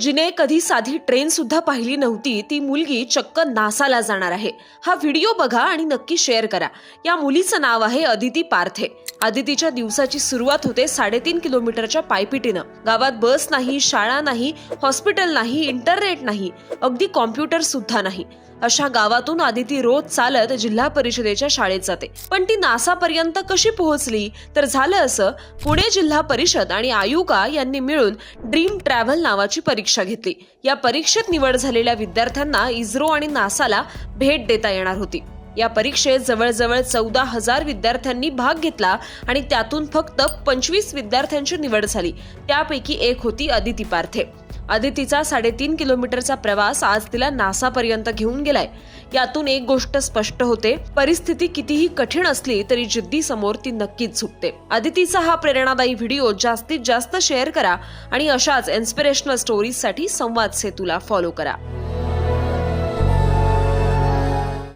जिने कधी साधी ट्रेन सुद्धा पाहिली नव्हती ती मुलगी चक्क नासाला जाणार आहे. हा व्हिडिओ बघा आणि नक्की शेअर करा. या मुलीचं नाव आहे अदिती पार्थे. आदितीच्या दिवसाची सुरुवात होते साडेतीन किलोमीटरच्या पायपिटीनं. गावात बस नाही शाळा नाही हॉस्पिटल नाही इंटरनेट नाही अगदी कॉम्प्युटर सुद्धा नाही. अशा गावातून आदिती रोज चालत जिल्हा परिषदेच्या शाळेत जाते. पण ती नासापर्यंत कशी पोहोचली? तर झालं असं पुणे जिल्हा परिषद आणि आयुका यांनी मिळून ड्रीम ट्रॅव्हल नावाची परीक्षा घेतली. या परीक्षेत निवड झालेल्या विद्यार्थ्यांना इस्रो आणि नासाला भेट देता येणार होती. या परीक्षेत जवळजवळ चौदा हजार विद्यार्थ्यांनी भाग घेतला आणि त्यातून फक्त पंचवीस विद्यार्थ्यांची निवड झाली. त्यापैकी एक होती अदिती पार्थे. अदितीचा साडेतीन किलोमीटरचा प्रवास आज तिला नासापर्यंत घेऊन गेलाय. यातून एक गोष्ट स्पष्ट होते. परिस्थिती कितीही कठीण असली तरी जिद्दी समोर ती नक्कीच झुकते. अदितीचा हा प्रेरणादायी व्हिडिओ जास्तीत जास्त शेअर करा आणि अशाच इन्स्पिरेशनल स्टोरीजसाठी संवाद सेतूला फॉलो करा.